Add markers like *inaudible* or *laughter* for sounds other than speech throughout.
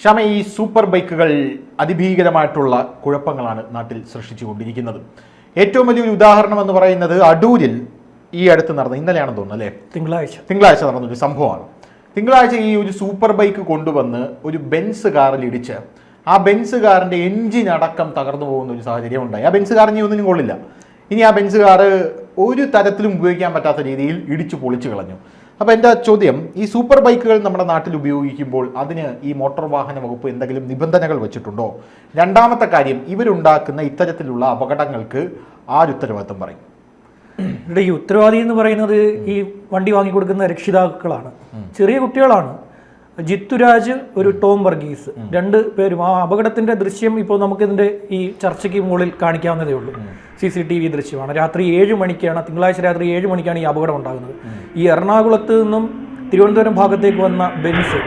ക്ഷമ ഈ സൂപ്പർ ബൈക്കുകൾ അതിഭീകരമായിട്ടുള്ള കുഴപ്പങ്ങളാണ് നാട്ടിൽ സൃഷ്ടിച്ചുകൊണ്ടിരിക്കുന്നത്. ഏറ്റവും വലിയൊരു ഉദാഹരണം എന്ന് പറയുന്നത് അടൂരിൽ ഈ അടുത്ത് നടന്ന ഇന്നലെയാണെന്ന് തോന്നുന്നു അല്ലേ? തിങ്കളാഴ്ച. തിങ്കളാഴ്ച നടന്നൊരു സംഭവമാണ്. തിങ്കളാഴ്ച ഈ ഒരു സൂപ്പർ ബൈക്ക് കൊണ്ടുവന്ന് ഒരു ബെൻസ് കാറിൽ ഇടിച്ച് ആ ബെൻസ് കാറിന്റെ എൻജിൻ അടക്കം തകർന്നു പോകുന്ന ഒരു സാഹചര്യം ഉണ്ടായി. ആ ബെൻസ് കാറിന് ഒന്നിനും കൊള്ളില്ല. ഇനി ആ ബെൻസ് കാറ് ഒരു തരത്തിലും ഉപയോഗിക്കാൻ പറ്റാത്ത രീതിയിൽ ഇടിച്ചു പൊളിച്ചു കളഞ്ഞു. അപ്പോൾ എന്റെ ചോദ്യം ഈ സൂപ്പർ ബൈക്കുകൾ നമ്മുടെ നാട്ടിൽ ഉപയോഗിക്കുമ്പോൾ അതിന് ഈ മോട്ടോർ വാഹന വകുപ്പ് എന്തെങ്കിലും നിബന്ധനകൾ വെച്ചിട്ടുണ്ടോ? രണ്ടാമത്തെ കാര്യം ഇവരുണ്ടാക്കുന്ന ഇത്തരത്തിലുള്ള അപകടങ്ങൾക്ക് ആര് ഉത്തരവാദിത്വം പറയും? ഇവിടെ ഈ ഉത്തരവാദി എന്ന് പറയുന്നത് ഈ വണ്ടി വാങ്ങിക്കൊടുക്കുന്ന രക്ഷിതാക്കളാണ്. ചെറിയ കുട്ടികളാണ്. ജിത്തുരാജ് ഒരു ടോം വർഗീസ്. രണ്ട് പേരും. ആ അപകടത്തിന്റെ ദൃശ്യം ഇപ്പോൾ നമുക്കിതിന്റെ ഈ ചർച്ചയ്ക്ക് മുകളിൽ കാണിക്കാവുന്നതേ ഉള്ളൂ. സി സി ടി വി ദൃശ്യമാണ്. രാത്രി ഏഴ് മണിക്കാണ് തിങ്കളാഴ്ച രാത്രി ഏഴ് മണിക്കാണ് ഈ അപകടം ഉണ്ടാകുന്നത്. ഈ എറണാകുളത്ത് നിന്നും തിരുവനന്തപുരം ഭാഗത്തേക്ക് വന്ന ബെൻസ്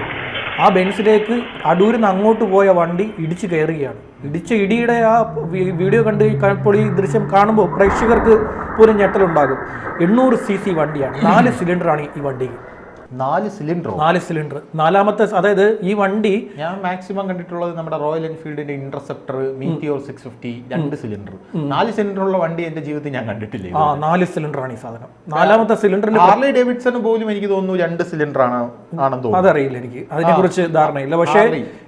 ആ ബെൻസിലേക്ക് അടൂരിൽ നിന്ന് അങ്ങോട്ട് പോയ വണ്ടി ഇടിച്ചു കയറുകയാണ്. ഇടിച്ച ഇടിയുടെ ആ വീഡിയോ കണ്ട് ഇപ്പോൾ ഈ ദൃശ്യം കാണുമ്പോൾ പ്രേക്ഷകർക്ക് പോലും ഞെട്ടലുണ്ടാകും. എണ്ണൂറ് സി സി വണ്ടിയാണ്. നാല് *coughs* സിലിണ്ടറാണ് ഈ വണ്ടിക്ക് നാല് സിലിണ്ടർ നാല് സിലിണ്ടർ. നാലാമത്തെ അതായത് ഈ വണ്ടി ഞാൻ മാക്സിമം കണ്ടിട്ടുള്ളത് നമ്മുടെ റോയൽ എൻഫീൽഡിന്റെ ഇന്റർസെപ്റ്റർ മീറ്റിയോർ സിക്സ് ഫിഫ്റ്റി രണ്ട് സിലിണ്ടർ. നാല് സിലിണ്ടർ ഉള്ള വണ്ടി എന്റെ ജീവിതത്തിൽ ഞാൻ കണ്ടിട്ടില്ല ആ നാല് സിലിണ്ടർ ആണ് ഈ സാധനം. നാലാമത്തെ സിലിണ്ടറിൽ ഹാർലി ഡേവിഡ്സൺ പോലും എനിക്ക് തോന്നുന്നു രണ്ട് സിലിണ്ടർ ആണ് ആണെന്ന് തോന്നുന്നു. അതറിയില്ല എനിക്ക്. അതിനെക്കുറിച്ച് ധാരണയില്ല. പക്ഷേ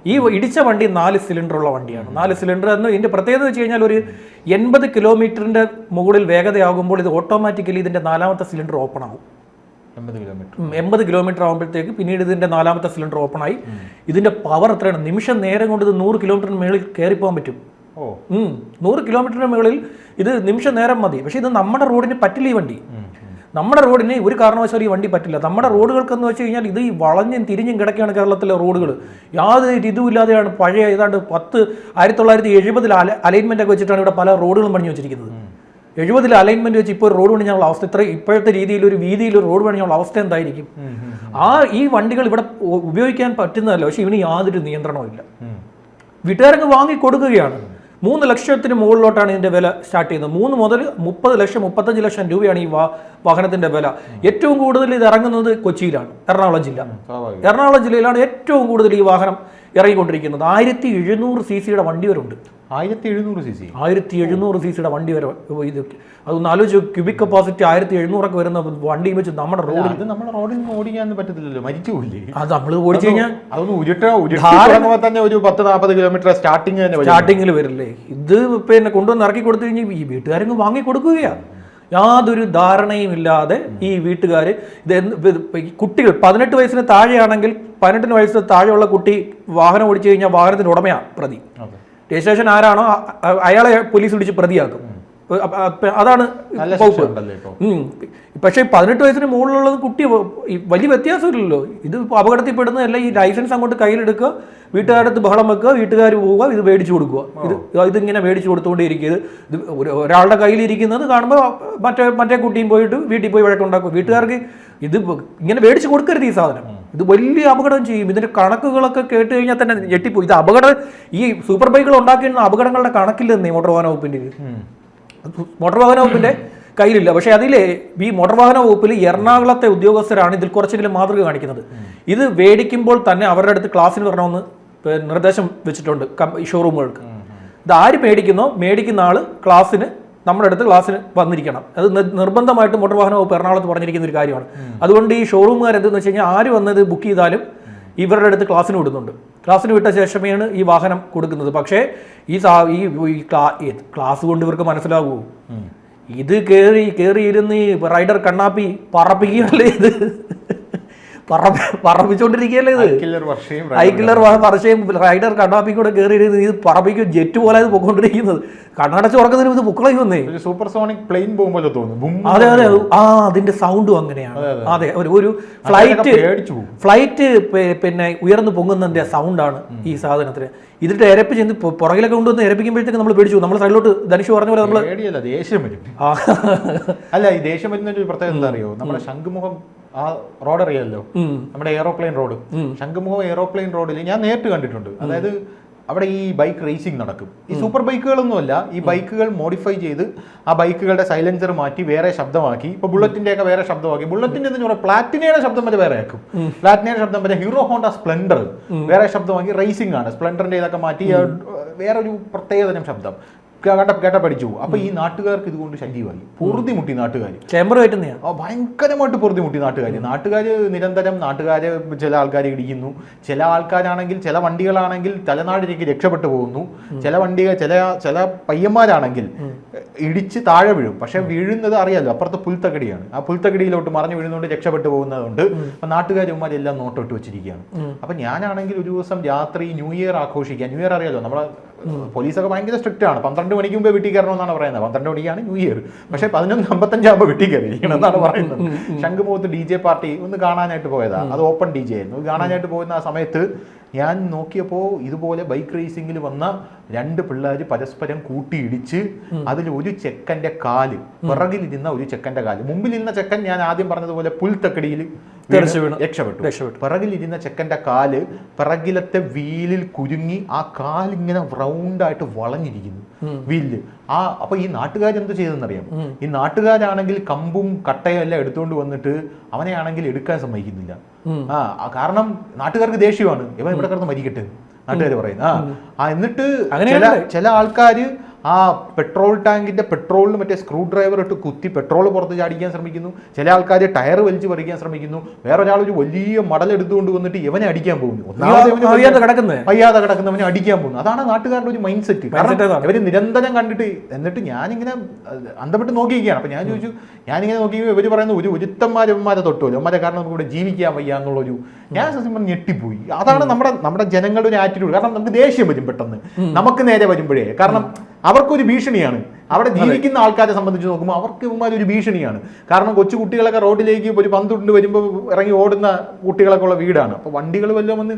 ഈ ഇടിച്ച വണ്ടി നാല് സിലിണ്ടർ ഉള്ള വണ്ടിയാണ്. നാല് സിലിണ്ടർ എന്ന് ഇതിന്റെ പ്രത്യേകത വെച്ച് കഴിഞ്ഞാൽ ഒരു എൺപത് കിലോമീറ്ററിന്റെ മുകളിൽ വേഗതയാകുമ്പോൾ ഇത് ഓട്ടോമാറ്റിക്കലി ഇതിന്റെ നാലാമത്തെ സിലിണ്ടർ ഓപ്പൺ ആവും. എൺപത് കിലോമീറ്റർ ആകുമ്പോഴത്തേക്ക് പിന്നീട് ഇതിന്റെ നാലാമത്തെ സിലിണ്ടർ ഓപ്പൺ ആയി. ഇതിന്റെ പവർ എത്രയാണ്? നിമിഷം നേരം കൊണ്ട് ഇത് നൂറ് കിലോമീറ്ററിന് മുകളിൽ പോകാൻ പറ്റും. നൂറ് കിലോമീറ്ററിന് മുകളിൽ ഇത് നിമിഷം നേരം മതി. പക്ഷെ ഇത് നമ്മുടെ റോഡിന് പറ്റില്ല ഈ വണ്ടി. നമ്മുടെ റോഡിന് ഒരു കാരണവശാലും ഈ വണ്ടി പറ്റില്ല. നമ്മുടെ റോഡുകൾക്കെന്ന് വെച്ച് കഴിഞ്ഞാൽ ഇത് ഈ വളഞ്ഞും തിരിഞ്ഞും കിടക്കുകയാണ് കേരളത്തിലെ റോഡുകൾ യാതൊരു ഇതുമില്ലാതെയാണ് പഴയ ഏതാണ്ട് പത്ത് ആയിരത്തി തൊള്ളായിരത്തി എഴുപതിൽ അലൈൻമെന്റ് ഒക്കെ വെച്ചിട്ടാണ് ഇവിടെ പല റോഡുകളും പണിഞ്ഞു വെച്ചിരിക്കുന്നത്. എഴുപതിൽ അലൈൻമെന്റ് വെച്ച് ഇപ്പോൾ റോഡ് പണിഞ്ഞുള്ള അവസ്ഥ ഇത്ര ഇപ്പോഴത്തെ രീതിയിൽ ഒരു വീതിയിൽ ഒരു റോഡ് പണിഞ്ഞുള്ള അവസ്ഥ എന്തായിരിക്കും? ആ ഈ വണ്ടികൾ ഇവിടെ ഉപയോഗിക്കാൻ പറ്റുന്നതല്ല. പക്ഷെ ഇവന് യാതൊരു നിയന്ത്രണവും ഇല്ല. വീട്ടുകാരങ്ങ് വാങ്ങി കൊടുക്കുകയാണ്. മൂന്ന് ലക്ഷത്തിന് മുകളിലോട്ടാണ് ഇതിന്റെ വില സ്റ്റാർട്ട് ചെയ്യുന്നത്. മൂന്ന് മുതൽ മുപ്പത് ലക്ഷം മുപ്പത്തഞ്ച് ലക്ഷം രൂപയാണ് ഈ വാഹനത്തിന്റെ വില. ഏറ്റവും കൂടുതൽ ഇത് ഇറങ്ങുന്നത് കൊച്ചിയിലാണ്. എറണാകുളം ജില്ല. എറണാകുളം ജില്ലയിലാണ് ഏറ്റവും കൂടുതൽ ഈ വാഹനം ഇറങ്ങിക്കൊണ്ടിരിക്കുന്നത്. ആയിരത്തി എഴുന്നൂറ് സി സിയുടെ വണ്ടി വരെ ഉണ്ട്. ആയിരത്തി എഴുന്നൂറ് സി സി. ആയിരത്തി എഴുന്നൂറ് സി സിയുടെ വണ്ടി വരെ ഇത് അതൊന്ന് ആലോചിച്ച് ക്യൂബിക് കപ്പാസിറ്റി ആയിരത്തി എഴുന്നൂറൊക്കെ വരുന്ന വണ്ടി വെച്ച് നമ്മുടെ റോഡിൽ നമ്മുടെ റോഡിൽ നിന്ന് ഓടിക്കാൻ പറ്റത്തില്ലല്ലോ. മരിച്ചു പോയില്ലേ? അത് നമ്മൾ ഓടിച്ചു കഴിഞ്ഞാൽ അതൊന്ന് ഉരുട്ട ഉരുട്ടി തന്നെ ഒരു പത്ത് നാൽപ്പത് കിലോമീറ്റർ സ്റ്റാർട്ടിങ് തന്നെ സ്റ്റാർട്ടിങ്ങിൽ വരില്ലേ? ഇത് പിന്നെ കൊണ്ടുവന്ന് ഇറക്കി കൊടുത്തു കഴിഞ്ഞാൽ ഈ വീട്ടുകാരങ്ങ് വാങ്ങി കൊടുക്കുകയാണ് യാതൊരു ധാരണയും ഇല്ലാതെ ഈ വീട്ടുകാർ ഇത് കുട്ടികൾ പതിനെട്ട് വയസ്സിന് താഴെയാണെങ്കിൽ പതിനെട്ടിന് വയസ്സിന് താഴെയുള്ള കുട്ടി വാഹനം ഓടിച്ചു കഴിഞ്ഞാൽ വാഹനത്തിന് ഉടമയാണ് പ്രതി. രജിസ്ട്രേഷൻ ആരാണോ അയാളെ പോലീസ് പിടിച്ച് പ്രതിയാക്കും. അതാണ് പക്ഷേ പതിനെട്ട് വയസ്സിന് മുകളിലുള്ളത് കുട്ടി വലിയ വ്യത്യാസമില്ലല്ലോ. ഇത് അപകടത്തിൽപ്പെടുന്ന അല്ല ഈ ലൈസൻസ് അങ്ങോട്ട് കയ്യിലെടുക്കുക വീട്ടുകാരടുത്ത് ബഹളം വെക്കുക വീട്ടുകാർ പോവുക ഇത് മേടിച്ചു കൊടുക്കുക. ഇത് ഇതിങ്ങനെ മേടിച്ചു കൊടുത്തുകൊണ്ടേയിരിക്കുക ഇത് ഇത് ഒരാളുടെ കയ്യിലിരിക്കുന്നത് കാണുമ്പോൾ മറ്റേ മറ്റേ കുട്ടിയും പോയിട്ട് വീട്ടിൽ പോയി വഴക്കുണ്ടാക്കും വീട്ടുകാർക്ക് ഇത് ഇങ്ങനെ മേടിച്ചു കൊടുക്കരുത് ഈ സാധനം. ഇത് വലിയ അപകടം ചെയ്യും. ഇതിന്റെ കണക്കുകളൊക്കെ കേട്ട് കഴിഞ്ഞാൽ തന്നെ ഞെട്ടിപ്പോയി. ഇത് അപകടം ഈ സൂപ്പർ ബൈക്കുകൾ ഉണ്ടാക്കിയിരുന്ന അപകടങ്ങളുടെ കണക്കില്ലെന്നേ മോട്ടോർ വാഹന വകുപ്പിന്റെ മോട്ടോർ വാഹന വകുപ്പിന്റെ കയ്യിലില്ല. പക്ഷേ അതിൽ ഈ മോട്ടോർ വാഹന വകുപ്പിൽ എറണാകുളത്തെ ഉദ്യോഗസ്ഥരാണ് ഇതിൽ കുറച്ചെങ്കിലും മാതൃക കാണിക്കുന്നത്. ഇത് മേടിക്കുമ്പോൾ തന്നെ അവരുടെ അടുത്ത് ക്ലാസ്സിന് വരണമെന്ന് നിർദ്ദേശം വെച്ചിട്ടുണ്ട് ഷോറൂമുകൾക്ക്. ഇത് ആര് മേടിക്കുന്നോ മേടിക്കുന്ന ആൾ ക്ലാസ്സിന് നമ്മുടെ അടുത്ത് ക്ലാസ്സിന് വന്നിരിക്കണം. അത് നിർബന്ധമായിട്ട് മോട്ടോർ വാഹന വകുപ്പ് എറണാകുളത്ത് പറഞ്ഞിരിക്കുന്ന ഒരു കാര്യമാണ്. അതുകൊണ്ട് ഈ ഷോറൂമുകാർ എന്തെന്ന് വെച്ച് കഴിഞ്ഞാൽ ആര് വന്നത് ബുക്ക് ചെയ്താലും ഇവരുടെ അടുത്ത് ക്ലാസ്സിന് വിടുന്നുണ്ട്. ക്ലാസ്സിന് വിട്ട ശേഷമേയാണ് ഈ വാഹനം കൊടുക്കുന്നത്. പക്ഷേ ഈ സാ- ഈ ഈ ക്ലാ- ഈ ക്ലാസ് കൊണ്ട് ഇവർക്ക് മനസ്സിലാകൂ. ഇത് കയറി കയറിയിരുന്ന് ഈ റൈഡർ കണ്ണാപ്പി പറപ്പിക്കുകയല്ലേ ഇത്. പറപ്പിച്ചോണ്ടിരിക്കുകയല്ലേ ഇത്? ഐക്കില്ലർ പറശ്ശയും റൈഡർ കണ്ണാപ്പി കൂടെ കയറി ഇരുന്ന് ഇത് പറപ്പിക്കും ജെറ്റ് പോലെ ഇത് പൊക്കോണ്ടിരിക്കുന്നത്. കണ്ണടച്ച് ഉറക്കുന്നതിന് ഇത് പൊക്കളായി വന്നേ. സൂപ്പർ സോണിക് പ്ലെയിൻ പോകുമ്പോൾ തോന്നുന്നു അതെ അതെ ആ അതിന്റെ സൗണ്ടും അങ്ങനെയാണ്. അതെ ഒരു ഒരു ഫ്ലൈറ്റ് ഫ്ലൈറ്റ് പിന്നെ ഉയർന്നു പൊങ്ങുന്നതിന്റെ സൗണ്ടാണ് ഈ സാധനത്തിന്. ഇതിട്ട് എരപ്പ് ചെന്ന് പുറകിലൊക്കെ കൊണ്ടുവന്ന് എരപ്പിക്കുമ്പോഴത്തേക്ക് നമ്മൾ പേടിച്ചു നമ്മൾ സൈഡിലോട്ട് ധനുഷ് പറഞ്ഞ പോലെ നമ്മൾ ദേഷ്യം വരും. അല്ല ഈ ദേഷ്യം വരുന്ന ഒരു പ്രത്യേകത എന്താ അറിയോ? നമ്മുടെ ശംഖുമുഖം ആ റോഡ് അറിയാമല്ലോ നമ്മുടെ എയറോപ്ലെയിൻ റോഡ് ശംഖുമുഖം എയറോപ്ലെയിൻ റോഡിൽ ഞാൻ നേരിട്ട് കണ്ടിട്ടുണ്ട്. അതായത് അവിടെ ഈ ബൈക്ക് റേസിംഗ് നടക്കും. ഈ സൂപ്പർ ബൈക്കുകളൊന്നുമല്ല ഈ ബൈക്കുകൾ മോഡിഫൈ ചെയ്ത് ആ ബൈക്കുകളുടെ സൈലൻസർ മാറ്റി വേറെ ശബ്ദമാക്കി. ഇപ്പൊ ബുള്ളറ്റിന്റെ ഒക്കെ വേറെ ശബ്ദമാക്കി. ബുള്ളറ്റിന്റെ എന്ന് പറഞ്ഞാൽ പ്ലാറ്റിനയുടെ ശബ്ദം വരെ വേറെ ആക്കും. പ്ലാറ്റിനയുടെ ശബ്ദം വരെ ഹീറോ ഹോണ്ട സ്പ്ലെൻഡർ വേറെ ശബ്ദമാക്കി റേസിംഗ് ആണ്. സ്പ്ലെൻഡറിന്റെ ഇതൊക്കെ മാറ്റി വേറൊരു പ്രത്യേകതരം ശബ്ദം. കേട്ട കേട്ട പഠിച്ചു അപ്പൊ ഈ നാട്ടുകാർക്ക് ഇതുകൊണ്ട് ശല്യമായി. പൊറുതി മുട്ടി നാട്ടുകാർ ചേമ്പർ പൊറുതി മുട്ടി ഭയങ്കരമായിട്ട് നാട്ടുകാർ നാട്ടുകാർ നിരന്തരം നാട്ടുകാർ ചില ആൾക്കാരെ ഇടിക്കുന്നു. ചില ആൾക്കാരാണെങ്കിൽ ചില വണ്ടികളാണെങ്കിൽ തലനാടിലേക്ക് രക്ഷപ്പെട്ടു പോകുന്നു. ചില വണ്ടികൾ ചില ചില പയ്യന്മാരാണെങ്കിൽ ഇടിച്ച് താഴെ വീഴും. പക്ഷെ വീഴുന്നത് അറിയാലോ അപ്പുറത്തെ പുൽത്തകടിയാണ്. ആ പുൽത്തകടിയിലോട്ട് മറിഞ്ഞു വീഴുന്നതുകൊണ്ട് രക്ഷപ്പെട്ടു പോകുന്നതുകൊണ്ട് അപ്പൊ നാട്ടുകാരന്മാരെല്ലാം നോട്ടോട്ട് വെച്ചിരിക്കുകയാണ്. അപ്പൊ ഞാനാണെങ്കിൽ ഒരു ദിവസം രാത്രി ന്യൂ ഇയർ ആഘോഷിക്കാൻ ന്യൂ ഇയർ അറിയാലോ നമ്മളെ പോലീസൊക്കെ ഭയങ്കര സ്ട്രിക്റ്റ് ആണ്. പന്ത്രണ്ട് മണിക്ക് മുമ്പേ വീട്ടിൽ കയറണമെന്നാണ് പറയുന്നത്. പന്ത്രണ്ട് മണിക്കാണ് ന്യൂ ഇയർ. പക്ഷേ പതിനൊന്ന് അമ്പത്തഞ്ചാകുമ്പോൾ വീട്ടിൽ കയറിയിരിക്കണം എന്നാണ് പറയുന്നത്. ശംഖുമുഖത്ത് ഡി ജെ പാർട്ടി ഒന്ന് കാണാനായിട്ട് പോയതാണ് അത് ഓപ്പൺ ഡി ജെ ആയിരുന്നു. കാണാനായിട്ട് പോകുന്ന ആ സമയത്ത് ഞാൻ നോക്കിയപ്പോൾ ഇതുപോലെ ബൈക്ക് റേസിംഗിൽ വന്ന രണ്ട് പിള്ളേർ പരസ്പരം കൂട്ടിയിടിച്ച് അതിൽ ഒരു ചെക്കന്റെ കാൽ പിറകിലിരുന്ന ഒരു ചെക്കന്റെ കാൽ. മുമ്പിലിരുന്ന ചെക്കൻ ഞാൻ ആദ്യം പറഞ്ഞതുപോലെ പുൽത്തക്കടിയിൽ രക്ഷപ്പെട്ടു. രക്ഷപ്പെട്ടു. പിറകിലിരുന്ന ചെക്കന്റെ കാൽ പിറകിലത്തെ വീലിൽ കുരുങ്ങി ആ കാലിങ്ങനെ റൗണ്ടായിട്ട് വളഞ്ഞിരിക്കുന്നു. വീലിൽ. ആ അപ്പൊ ഈ നാട്ടുകാർ എന്ത് ചെയ്തെന്നറിയാം ഈ നാട്ടുകാരാണെങ്കിൽ കമ്പും കട്ടയും എല്ലാം എടുത്തുകൊണ്ട് വന്നിട്ട് അവനെ ആണെങ്കിൽ എടുക്കാൻ സമ്മതിക്കുന്നില്ല. ആ കാരണം നാട്ടുകാർക്ക് ദേഷ്യമാണ്. ഇവൻ ഇവിടെ കിടന്ന് മരിക്കട്ടെ? നാട്ടുകാർ പറയുന്നത്. ആ എന്നിട്ട് ചില ചില ആൾക്കാര് ആ പെട്രോൾ ടാങ്കിന്റെ പെട്രോളിൽ മറ്റേ സ്ക്രൂ ഡ്രൈവർ ഇട്ട് കുത്തി പെട്രോൾ പുറത്ത് ചാടിക്കാൻ ശ്രമിക്കുന്നു. ചില ആൾക്കാർ ടയർ വലിച്ചു പറിക്കാൻ ശ്രമിക്കുന്നു. വേറൊരാൾ ഒരു വലിയ മടൽ എടുത്തുകൊണ്ട് വന്നിട്ട് ഇവനെ അടിക്കാൻ പോകുന്നു. ഒന്നാമത് വയ്യാതെ കിടക്കുന്നവനെ അടിക്കാൻ പോകുന്നു. അതാണ് നാട്ടുകാരുടെ ഒരു മൈൻഡ് സെറ്റ് ഇവർ നിരന്തരം കണ്ടിട്ട് എന്നിട്ട് ഞാനിങ്ങനെ അന്തപ്പെട്ട് നോക്കിയിരിക്കുകയാണ്. അപ്പൊ ഞാൻ ചോദിച്ചു ഞാനിങ്ങനെ നോക്കിയപ്പോൾ ഇവർ പറയുന്ന ഒരു ഒരുത്തന്മാരെ ഇവന്മാരെ തൊട്ടുമല്ലോ ഉമ്മാരെ കാരണം നമുക്ക് ഇവിടെ ജീവിക്കാൻ വയ്യ എന്നുള്ളൊരു ഞാൻ സത്യം പറഞ്ഞ് ഞെട്ടിപ്പോയി. അതാണ് നമ്മുടെ നമ്മുടെ ജനങ്ങളുടെ ഒരു ആറ്റിറ്റ്യൂഡ് കാരണം നമുക്ക് ദേഷ്യം വരും പെട്ടെന്ന്. നമുക്ക് നേരെ വരുമ്പോഴേ. കാരണം അവർക്കൊരു ഭീഷണിയാണ്. അവിടെ ജീവിക്കുന്ന ആൾക്കാരെ സംബന്ധിച്ച് നോക്കുമ്പോൾ അവർക്ക് ഇവന്മാർ ഒരു ഭീഷണിയാണ്. കാരണം കൊച്ചു കുട്ടികളൊക്കെ റോഡിലേക്ക് ഒരു പന്തുണ്ട് വരുമ്പോൾ ഇറങ്ങി ഓടുന്ന കുട്ടികളൊക്കെ ഉള്ള വീടാണ്. അപ്പോൾ വണ്ടികൾ വല്ലതും വന്ന്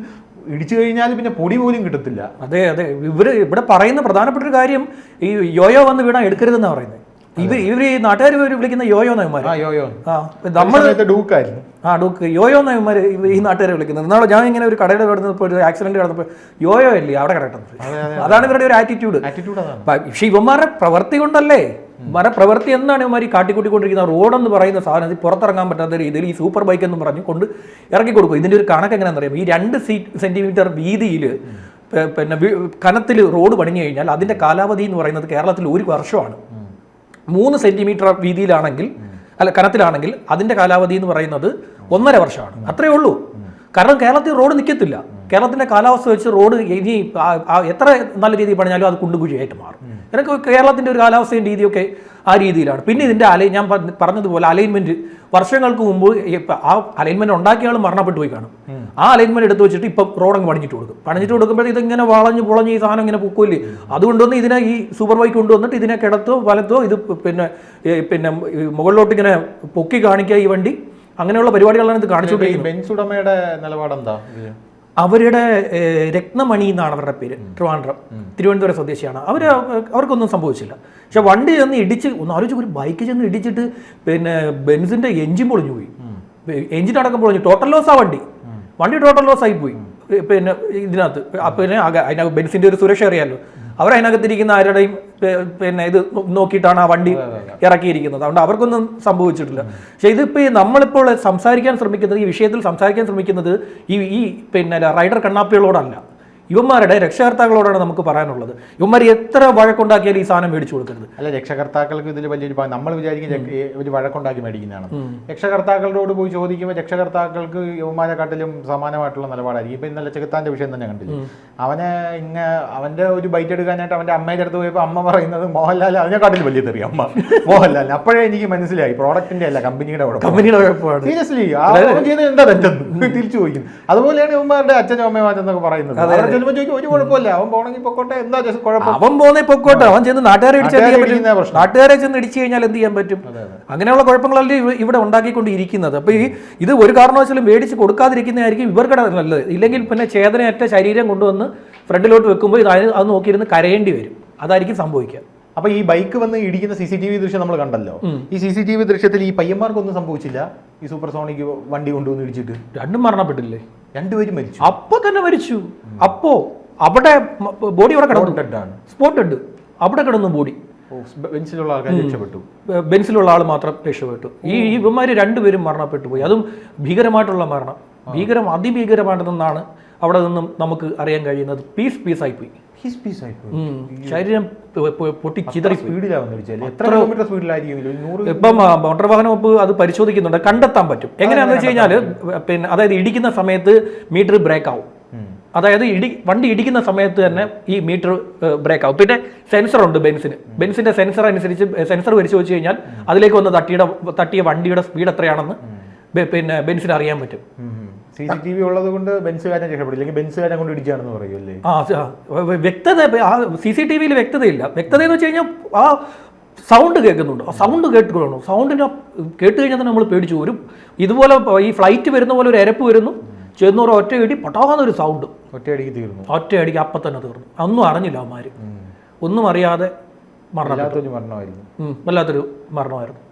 ഇടിച്ചു കഴിഞ്ഞാൽ പിന്നെ പൊടി പോലും കിട്ടത്തില്ല. അതെ അതെ. ഇവർ ഇവിടെ പറയുന്ന പ്രധാനപ്പെട്ട ഒരു കാര്യം ഈ യോയോ വന്ന് വീടാണ് എടുക്കരുതെന്നാണ് പറയുന്നത് ഇവർ ഇവർ ഈ നാട്ടുകാർ വിളിക്കുന്ന യോയോ നയന്മാർ ആ യോ യോ ആ നമ്മൾ നമ്മൾ ഡൂക്കായിരുന്നു. ആ ഡൂക്ക്. യോയോ നയന്മാർ ഈ നാട്ടുകാരെ വിളിക്കുന്നത്. എന്നാലും ഞാൻ ഇങ്ങനെ ഒരു കടയുടെ കിടന്നപ്പോൾ ഒരു ആക്സിഡന്റ് കിടന്നപ്പോൾ യോയോ ഇല്ലേ അവിടെ കിടക്കുന്നത്? അതാണ് ഇവരുടെ ഒരു ആറ്റിറ്റ്യൂഡ് പക്ഷെ ഇവന്മാരുടെ പ്രവൃത്തി കൊണ്ടല്ലേ? വരെ പ്രവൃത്തി എന്താണ് ഇവന്മാർ ഈ കാട്ടിക്കൂട്ടിക്കൊണ്ടിരിക്കുന്ന എന്ന് പറയുന്ന സാധനം. പുറത്തിറങ്ങാൻ പറ്റാത്ത രീതിയിൽ ഈ സൂപ്പർ ബൈക്ക് എന്ന് പറഞ്ഞു കൊണ്ട് ഇറക്കി കൊടുക്കും. ഇതിന്റെ ഒരു കണക്ക് എങ്ങനെയാണെന്ന് അറിയാം ഈ രണ്ട് സീറ്റ് സെന്റിമീറ്റർ വീതിയിൽ പിന്നെ കനത്തിൽ റോഡ് പണിഞ്ഞു കഴിഞ്ഞാൽ അതിന്റെ കാലാവധി എന്ന് പറയുന്നത് കേരളത്തിൽ ഒരു വർഷമാണ്. മൂന്ന് സെന്റിമീറ്റർ വീതിയിലാണെങ്കിൽ അല്ല കനത്തിലാണെങ്കിൽ അതിന്റെ കാലാവധി എന്ന് പറയുന്നത് ഒന്നര വർഷമാണ്. അത്രേ ഉള്ളൂ. കാരണം കേരളത്തിൽ റോഡ് നിൽക്കത്തില്ല കേരളത്തിന്റെ കാലാവസ്ഥ വെച്ച് റോഡ് ഇനി എത്ര നല്ല രീതിയിൽ പണിഞ്ഞാലും അത് കുണ്ടുകുഴിയായിട്ട് മാറും. എനിക്ക് കേരളത്തിന്റെ ഒരു കാലാവസ്ഥയും രീതിയൊക്കെ ആ രീതിയിലാണ്. പിന്നെ ഇതിന്റെ അലൈ ഞാൻ പറഞ്ഞതുപോലെ അലൈൻമെന്റ് വർഷങ്ങൾക്ക് മുമ്പ് ആ അലൈൻമെന്റ് ഉണ്ടാക്കിയ ആൾ മരണപ്പെട്ടു പോയി കാണും. ആ അലൈൻമെന്റ് എടുത്ത് വെച്ചിട്ട് ഇപ്പം റോഡങ്ങ് പണിഞ്ഞിട്ട് കൊടുക്കും. പണിഞ്ഞിട്ട് കൊടുക്കുമ്പോൾ ഇതിങ്ങനെ വളഞ്ഞ് പുളഞ്ഞ് ഈ സാധനം ഇങ്ങനെ പൊക്കില്ലേ? അതുകൊണ്ടൊന്ന് ഇതിനെ ഈ സൂപ്പർ ബൈക്ക് കൊണ്ടുവന്നിട്ട് ഇതിനെ കിടത്തോ വലത്തോ ഇത് പിന്നെ പിന്നെ മുകളിലോട്ട് ഇങ്ങനെ പൊക്കി കാണിക്കുക ഈ വണ്ടി. അങ്ങനെയുള്ള പരിപാടികളാണ് ഇത് കാണിച്ചുകൊണ്ടിരിക്കുന്നത്. ബെൻസ് ഉടമയുടെ നിലപാടെന്താ? അവരുടെ രക്തമണി രത്നമണി എന്നാണ് അവരുടെ പേര് ട്രിവാൻഡ്രം തിരുവനന്തപുരം സ്വദേശിയാണ്. അവർ അവർക്കൊന്നും സംഭവിച്ചില്ല. പക്ഷെ വണ്ടി ചെന്ന് ഇടിച്ച് ഒന്ന് ആലോചിച്ച് ഒരു ബൈക്ക് ചെന്ന് ഇടിച്ചിട്ട് പിന്നെ ബെൻസിന്റെ എഞ്ചിൻ പൊളിഞ്ഞു പോയി. എഞ്ചിൻ അടക്കം പൊളിഞ്ഞു. ടോട്ടൽ ലോസ് ആ വണ്ടി. വണ്ടി ടോട്ടൽ ലോസ് ആയി പോയി. പിന്നെ ഇതിനകത്ത്. പിന്നെ അതിനകത്ത് ബെൻസിന്റെ ഒരു സുരക്ഷ അറിയാമല്ലോ അവരതിനകത്തിരിക്കുന്ന ആരുടെയും പിന്നെ ഇത് നോക്കിയിട്ടാണ് ആ വണ്ടി ഇറക്കിയിരിക്കുന്നത്. അതുകൊണ്ട് അവർക്കൊന്നും സംഭവിച്ചിട്ടില്ല. പക്ഷേ ഇതിപ്പോൾ ഈ നമ്മളിപ്പോൾ സംസാരിക്കാൻ ശ്രമിക്കുന്നത് ഈ വിഷയത്തിൽ സംസാരിക്കാൻ ശ്രമിക്കുന്നത് ഈ ഈ പിന്നെ റൈഡർ കണ്ണാപ്പികളോടല്ല. ഇവന്മാരുടെ രക്ഷകർത്താക്കളോടാണ് നമുക്ക് പറയാനുള്ളത്. ഇവന്മാർ എത്ര വഴക്കുണ്ടാക്കിയാലും ഈ സാധനം മേടിച്ചു കൊടുക്കരുത്. അല്ല രക്ഷകർത്താക്കൾക്ക് ഇതിൽ വലിയൊരു നമ്മൾ വിചാരിക്കും ഒരു വഴക്കുണ്ടാക്കി മേടിക്കുന്നതാണ്. രക്ഷകർത്താക്കളോട് പോയി ചോദിക്കുമ്പോൾ രക്ഷകർത്താക്കൾക്ക് യുവമാരെക്കാട്ടിലും സമാനമായിട്ടുള്ള നിലപാടായിരിക്കും. ഇപ്പൊ ഇന്നലെ ചെകുത്താന്റെ വിഷയം തന്നെ കണ്ടില്ല? അവനെ ഇങ്ങനെ അവന്റെ ഒരു ബൈറ്റ് എടുക്കാനായിട്ട് അവന്റെ അമ്മയുടെ അടുത്ത് പോയപ്പോൾ അമ്മ പറയുന്നത് മോഹൻലാൽ അതിനെക്കാട്ടിലും വലിയ തെറിയ അമ്മ. മോഹൻലാൽ അപ്പോഴേ എനിക്ക് മനസ്സിലായി പ്രോഡക്റ്റിന്റെ അല്ല കമ്പനിയുടെ കമ്പനിയുടെ സീരിയസ്ലി എന്താ തെറ്റെന്ന്? തിരിച്ചു ചോദിക്കുന്നു. അതുപോലെയാണ് ഇവന്മാരുടെ അച്ഛനും അമ്മയും എന്നൊക്കെ പറയുന്നത്. ചെല്ലുമ്പോൾ ചോദിക്കും ഒരു കുഴപ്പമില്ല അവൻ പോണെങ്കിൽ പൊക്കോട്ടെ എന്താ കുഴപ്പം? അവൻ പോകുന്നേ പൊക്കോട്ടെ അവൻ ചെന്ന് നാട്ടുകാരെ ഇടിച്ച് നാട്ടുകാരെ ചെന്ന് ഇടിച്ചു കഴിഞ്ഞാൽ എന്ത് ചെയ്യാൻ പറ്റും? അങ്ങനെയുള്ള കുഴപ്പങ്ങളല്ലേ ഇവ- ഇവിടെ ഉണ്ടാക്കിക്കൊണ്ടിരിക്കുന്നത്. അപ്പൊ ഈ ഇത് ഒരു കാരണവശാലും മേടിച്ച് കൊടുക്കാതിരിക്കുന്നതായിരിക്കും ഇവർക്കടെ നല്ലത്. ഇല്ലെങ്കിൽ പിന്നെ ചേതനയറ്റ ശരീരം കൊണ്ടുവന്ന് ഫ്രണ്ടിലോട്ട് വെക്കുമ്പോൾ ഇത് അത് നോക്കിയിരുന്ന് കരയേണ്ടി വരും. അതായിരിക്കും സംഭവിക്കുക. അപ്പൊ ഈ ബൈക്ക് വന്ന് ഇടിക്കുന്ന സി സി ടി വി ദൃശ്യം നമ്മൾ കണ്ടല്ലോ. ഈ സി സി ടി വി ദൃശ്യത്തിൽ ഈ പയ്യന്മാർക്കൊന്നും സംഭവിച്ചില്ല? ഈ സൂപ്പർ സോണിക്ക് വണ്ടി കൊണ്ടുവന്ന് ഇടിച്ചിട്ട്? രണ്ടും മരണപ്പെട്ടില്ലേ? രണ്ടുപേരും മരിച്ചു. അപ്പൊ തന്നെ മരിച്ചു. അപ്പോ അവിടെ ബോഡി അവിടെ കിടന്നു. സ്പോട്ട് ഉണ്ട് അവിടെ കിടന്നു ബോഡി. ബെൻസിലുള്ള ആൾക്കാർ രക്ഷപ്പെട്ടു. ബെൻസിലുള്ള ആൾ മാത്രം രക്ഷപ്പെട്ടു. ഈ ഈ ഇവന്മാർ രണ്ടുപേരും മരണപ്പെട്ടു പോയി. അതും ഭീകരമായിട്ടുള്ള മരണം. ഭീകരം അതിഭീകരമാണെന്നാണ് അവിടെ നിന്നും നമുക്ക് അറിയാൻ കഴിയുന്നത്. പീസ് പീസായി പോയി ഹിസ് പീസ് ആയിപ്പോയി ഉം. ശരീരം പൊട്ടി ചിതറി ഇപ്പം മോട്ടോർ വാഹന വകുപ്പ് അത് പരിശോധിക്കുന്നുണ്ട്. കണ്ടെത്താൻ പറ്റും. എങ്ങനെയാണെന്ന് വെച്ച് കഴിഞ്ഞാൽ പിന്നെ അതായത് ഇടിക്കുന്ന സമയത്ത് മീറ്റർ ബ്രേക്ക് ആവും. അതായത് ഇടി വണ്ടി ഇടിക്കുന്ന സമയത്ത് തന്നെ ഈ മീറ്റർ ബ്രേക്ക് ആവും. പിന്നെ സെൻസർ ഉണ്ട് ബെൻസിന്. ബെൻസിന്റെ സെൻസർ അനുസരിച്ച് സെൻസർ പരിശോധിച്ച് കഴിഞ്ഞാൽ അതിലേക്ക് വന്ന തട്ടിയുടെ തട്ടിയ വണ്ടിയുടെ സ്പീഡ് എത്രയാണെന്ന് പിന്നെ ബെൻസിന് അറിയാൻ പറ്റും. സി സി ടി വി ഉള്ളത് കൊണ്ട് ബെൻസുകാരൻ രക്ഷപ്പെടില്ല ബെൻസുകാരൻ കൊണ്ട് ഇടിച്ചാണെന്ന് പറയുമല്ലേ ആ വ്യക്തത ആ സി സി ടി വിയിൽ വ്യക്തതയില്ല. വ്യക്തത എന്ന് വെച്ച് കഴിഞ്ഞാൽ ആ സൗണ്ട് കേൾക്കുന്നുണ്ട്. ആ സൗണ്ട് കേട്ടുകൊള്ളണം. സൗണ്ടിന് കേട്ട് കഴിഞ്ഞാൽ തന്നെ നമ്മൾ പേടിച്ചു ഒരു ഇതുപോലെ ഈ ഫ്ലൈറ്റ് വരുന്ന പോലെ ഒരു എരപ്പ് വരുന്നു. ചെന്നൂറ് ഒറ്റ ഇടി ഒരു സൗണ്ട് ഒറ്റയടിക്ക് തീർന്നു. ഒറ്റ അടിക്ക് അപ്പം തന്നെ തീർന്നു. ഒന്നും അറിഞ്ഞില്ല അവന്മാർ ഒന്നും അറിയാതെ മരണം മരണമായിരുന്നു. വല്ലാത്തൊരു മരണമായിരുന്നു.